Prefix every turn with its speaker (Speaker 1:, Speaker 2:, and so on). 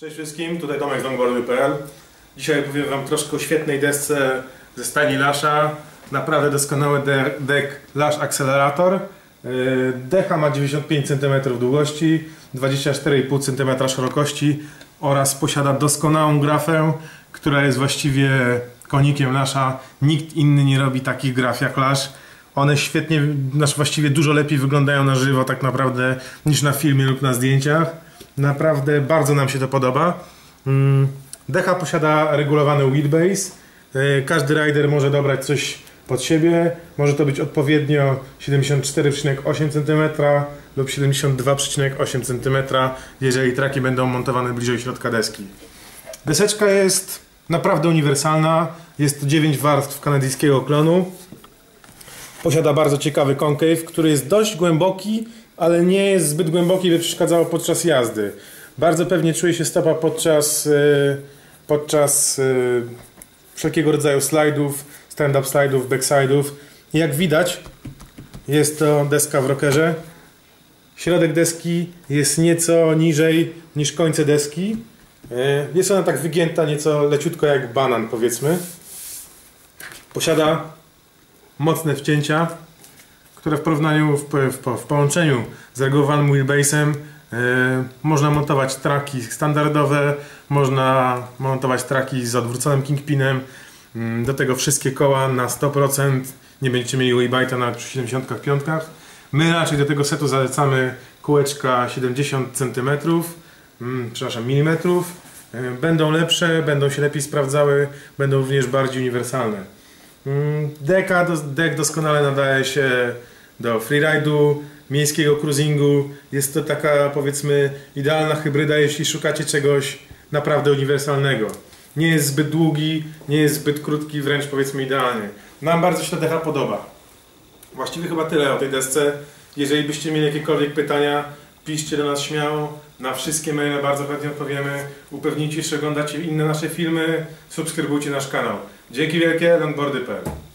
Speaker 1: Cześć wszystkim, tutaj Tomek z longboardy.pl Dzisiaj powiem Wam troszkę o świetnej desce ze stajni Lasha. Naprawdę doskonały de- deck Lash Accelerator. Yy, Decha ma 95 cm długości, 24,5 cm szerokości oraz posiada doskonałą grafę, która jest właściwie konikiem Lasha. Nikt inny nie robi takich graf jak Lash. One świetnie, znaczy właściwie dużo lepiej wyglądają na żywo tak naprawdę niż na filmie lub na zdjęciach. Naprawdę bardzo nam się to podoba. Mm, Decha posiada regulowany wheelbase. Yy, Każdy rider może dobrać coś pod siebie. Może to być odpowiednio 74,8 cm lub 72,8 cm, jeżeli traki będą montowane bliżej środka deski. Deseczka jest naprawdę uniwersalna. Jest to 9 warstw kanadyjskiego klonu. Posiada bardzo ciekawy concave, który jest dość głęboki, ale nie jest zbyt głęboki, by przeszkadzało podczas jazdy. Bardzo pewnie czuje się stopa podczas, e, podczas e, wszelkiego rodzaju slajdów, stand-up slajdów, backside'ów. Jak widać, jest to deska w rockerze. Środek deski jest nieco niżej niż końce deski. E, Jest ona tak wygięta nieco leciutko jak banan, powiedzmy. Posiada mocne wcięcia, które w porównaniu, w, w, w połączeniu z regulowanym wheelbase'em yy, można montować traki standardowe, można montować traki z odwróconym kingpinem, yy, do tego wszystkie koła na 100%, nie będziecie mieli waybaita na 75. My raczej do tego setu zalecamy kółeczka 70 cm, mm, przepraszam, milimetrów. Yy, Będą lepsze, będą się lepiej sprawdzały, będą również bardziej uniwersalne. Mm, Deka, dek doskonale nadaje się do freeride'u, miejskiego cruisingu. Jest to taka powiedzmy idealna hybryda, jeśli szukacie czegoś naprawdę uniwersalnego. Nie jest zbyt długi, nie jest zbyt krótki, wręcz powiedzmy idealny. Nam bardzo się ta decha podoba. Właściwie chyba tyle o tej desce. Jeżeli byście mieli jakiekolwiek pytania, piszcie do nas śmiało. Na wszystkie maile bardzo chętnie odpowiemy. Upewnijcie się, że oglądacie inne nasze filmy. Subskrybujcie nasz kanał. Dzięki wielkie, longboardy.pl